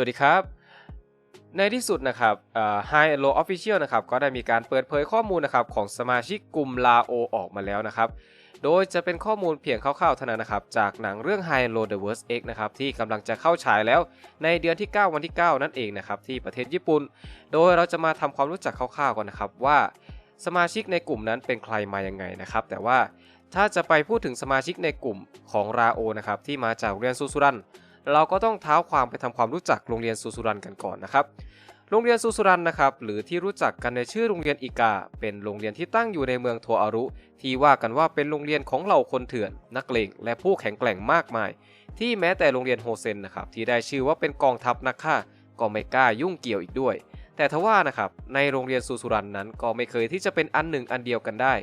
วัสดีครับ ในที่สุดนะครับเอ่อ High and Low Official นะครับก็ได้มีการเปิดเผยข้อมูลนะครับของสมาชิกกลุ่ม LAO อออกมาแล้วนะครับ โดยจะเป็นข้อมูลเพียงคร่าวๆเท่านั้นนะครับ จากหนังเรื่อง High and Low The Worst X นะครับที่กำลังจะเข้าฉายแล้วในเดือนที่ 9 วันที่ 9 นั่นเองนะครับที่ประเทศญี่ปุ่น โดยเราจะมาทำความรู้จักคร่าวๆกันนะครับว่าสมาชิกในกลุ่มนั้นเป็นใครมายังไงนะครับ แต่ว่าถ้าจะไปพูดถึงสมาชิกในกลุ่มของราโอนะครับที่มาจากเรียนซูซูรัน เราก็ต้องเท้าความไปทำความรู้จักโรงเรียนซูซูรันกันก่อนนะครับ โรงเรียนซูซูรันนะครับ หรือที่รู้จักกันในชื่อโรงเรียนอิกา เป็นโรงเรียนที่ตั้งอยู่ในเมืองโทอารุ ที่ว่ากันว่าเป็นโรงเรียนของเหล่าคนเถื่อน นักเลงและผู้แข็งแกร่งมากมาย ที่แม้แต่โรงเรียนโฮเซนนะครับที่ได้ชื่อว่าเป็นกองทัพนักฆ่า ก็ไม่กล้ายุ่งเกี่ยวอีกด้วย แต่ทว่านะครับในโรงเรียนซูซูรันนั้นก็ไม่เคยที่จะเป็นอันหนึ่งอันเดียวกันได้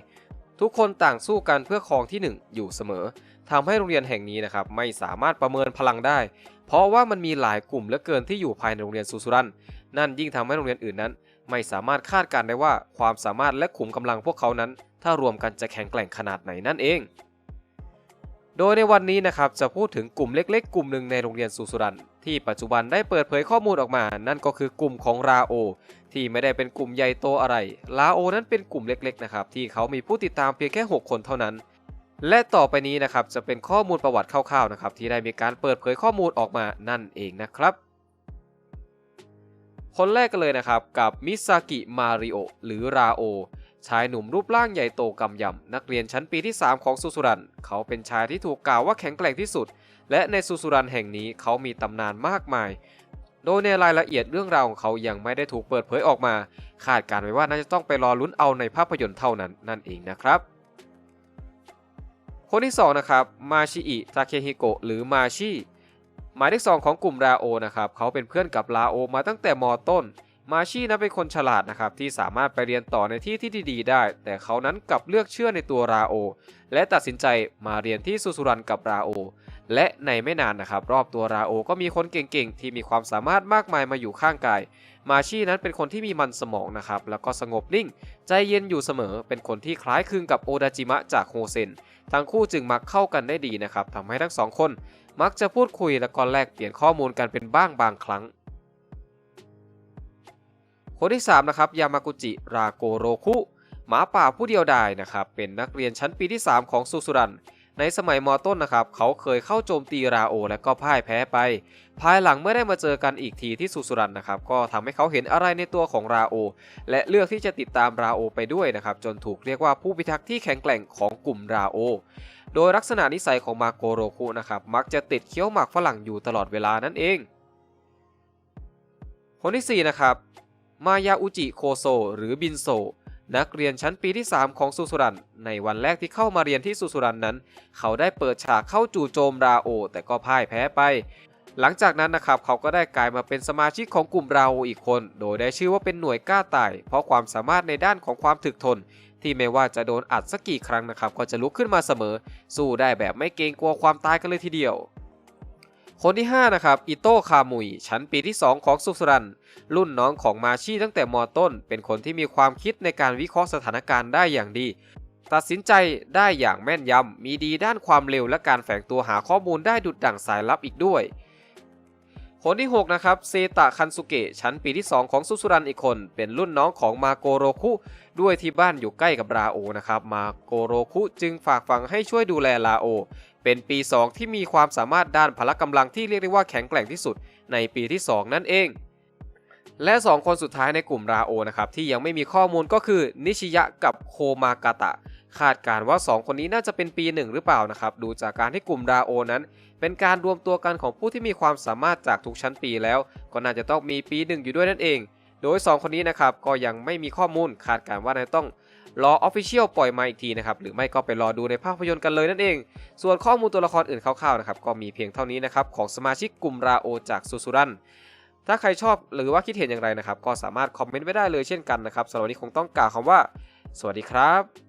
ทุกคนต่างสู้กันเพื่อครองที่หนึ่งอยู่เสมอทำให้โรงเรียนแห่งนี้นะครับไม่สามารถประเมินพลังได้ เพราะว่ามันมีหลายกลุ่มเหลือเกินที่อยู่ภายในโรงเรียนซูซูรันนั่นยิ่งทำให้โรงเรียนอื่นนั้น ไม่สามารถคาดการณ์ได้ว่าความสามารถและขุมกำลังพวกเขานั้น ถ้ารวมกันจะแข็งแกร่งขนาดไหนนั่นเอง โดยในวันนี้นะครับจะพูดถึงกลุ่มเล็ก ๆ กลุ่มหนึ่งในโรงเรียนซูซูรันที่ปัจจุบันได้เปิดเผยข้อมูลออกมา นั่นก็คือกลุ่มของราโอ ที่ไม่ได้เป็นกลุ่มใหญ่โตอะไรราโอนั้นเป็นกลุ่มเล็กๆนะครับที่เขามีผู้ติดตามเพียงแค่ 6 คนเท่านั้น และต่อไปนี้นะครับจะเป็นข้อมูลประวัติคร่าวๆนะครับที่ได้มีการเปิดเผยข้อมูลออกมานั่นเองนะครับ คนแรกกันเลยนะครับกับมิซากิมาริโอหรือราโอชายหนุ่มรูปร่างใหญ่โตกำยำนักเรียนชั้นปีที่ 3 ของซูซูรัน เขาเป็นชายที่ถูกกล่าวว่าแข็งแกร่งที่สุด และในซูซูรันแห่งนี้เขามีตำนานมากมาย โดยในรายละเอียดเรื่องราวของเขายังไม่ได้ถูกเปิดเผยออกมา คาดการไว้ว่าน่าจะต้องไปรอลุ้นเอาในภาพยนตร์เท่านั้นนั่นเองนะครับ คนที่2นะครับมาชิอิทาเคฮิโกะหรือมาชิหมายเลขสองของกลุ่มราโอนะครับเขาเป็นเพื่อนกับราโอมาตั้งแต่มอต้น มาชินั้นเป็นคนฉลาดนะครับที่สามารถไปเรียนต่อในที่ที่ดีๆได้ แต่เขานั้นกลับเลือกเชื่อในตัวราโอ และตัดสินใจมาเรียนที่ซูซูรันกับราโอ และในไม่นานนะครับ รอบตัวราโอก็มีคนเก่งๆ ที่มีความสามารถมากมายมาอยู่ข้างกาย มาชินั้นเป็นคนที่มีมันสมองนะครับ แล้วก็สงบนิ่ง ใจเย็นอยู่เสมอ เป็นคนที่คล้ายคลึงกับโอดาจิมะจากโฮเซนทั้งคู่จึงมักเข้ากันได้ดีนะครับทำให้ทั้งสองคน มักจะพูดคุยและก็แลกเปลี่ยนข้อมูลกันเป็นบ้างบางครั้ง คนที่3นะครับยามากุจิราโกโรคุหมาป่าผู้เดียวดายนะครับเป็นนักเรียนชั้นปีที่ 3 ของซูซูรัน ในสมัยมต้นนะครับเขาเคยเข้าโจมตีราโอ และก็พ่ายแพ้ไป ภายหลังเมื่อได้มาเจอกันอีกทีที่ซูซูรันนะครับก็ทำให้เขาเห็นอะไรในตัวของราโอ และเลือกที่จะติดตามราโอไปด้วยนะครับจนถูกเรียกว่าผู้พิทักษ์ที่แข็งแกร่งของกลุ่มราโอโดยลักษณะนิสัยของมาโกโรคุนะครับมักจะติดเคี้ยวหมากฝรั่งอยู่ตลอดเวลานั่นเองคนที่4นะครับ มายาอุจิโคโซ หรือบินโซ นักเรียนชั้นปีที่ 3 ของซูซูรัน ในวันแรกที่เข้ามาเรียนที่ซูซูรันนั้น เขาได้เปิดฉากเข้าจู่โจมราโอ แต่ก็พ่ายแพ้ไป หลังจากนั้นนะครับเขาก็ได้กลายมาเป็นสมาชิกของกลุ่มราโออีกคน โดยได้ชื่อว่าเป็นหน่วยกล้าตาย เพราะความสามารถในด้านของความถึกทน ที่ไม่ว่าจะโดนอัดสักกี่ครั้งนะครับก็จะลุกขึ้นมาเสมอ สู้ได้แบบไม่เกรงกลัวความตายกันเลยทีเดียว คนที่ 5 นะครับ อิโต้คามุย ชั้นปีที่ 2 ของซุสรัน รุ่นน้องของมาชีตั้งแต่มต้น เป็นคนที่มีความคิดในการวิเคราะห์สถานการณ์ได้อย่างดี ตัดสินใจได้อย่างแม่นยำ มีดีด้านความเร็วและการแฝงตัวหาข้อมูลได้ดุดดั่งสายลับอีกด้วย คนที่ 6 นะครับ เซตะคันสุเกะชั้นปีที่ 2 ของซุสุรันอีกคน เป็นรุ่นน้องของมาโกโรคุ ด้วยที่บ้านอยู่ใกล้กับราโอนะครับ มาโกโรคุจึงฝากฝังให้ช่วยดูแลราโอ เป็นปี 2 ที่มีความสามารถด้านพละกำลังที่เรียกได้ว่าแข็งแกร่งที่สุดในปีที่ 2 นั่นเอง และ 2 คนสุดท้ายในกลุ่มราโอนะครับที่ยังไม่มีข้อมูลก็คือนิชิยะกับโคมากาตะ คาดการณ์ว่า 2 คนนี้น่าจะเป็นปี 1 หรือเปล่านะครับดูจากการที่กลุ่มราโอนั้น เป็นการรวมตัวกันของผู้ที่มีความสามารถจากทุกชั้นปีแล้ว ก็น่าจะต้องมีปี1อยู่ด้วยนั่นเอง โดย 2 คนนี้นะครับก็ยังไม่มีข้อมูลคาดการว่านาต้องรอออฟฟิเชียลปล่อยมาอีกทีนะครับหรือไม่ก็ไปรอดูในภาพยนตร์กันเลยนั่นเอง ส่วนข้อมูลตัวละครอื่นคร่าวๆนะครับก็มีเพียงเท่านี้นะครับของสมาชิกกลุ่มราโอจากซูซูรันถ้าใครชอบหรือว่าคิดเห็นอย่างไรนะครับ ก็สามารถคอมเมนต์ไว้ได้เลยเช่นกันนะครับสำหรับวันนี้คงต้องกล่าวคำว่า สวัสดีครับ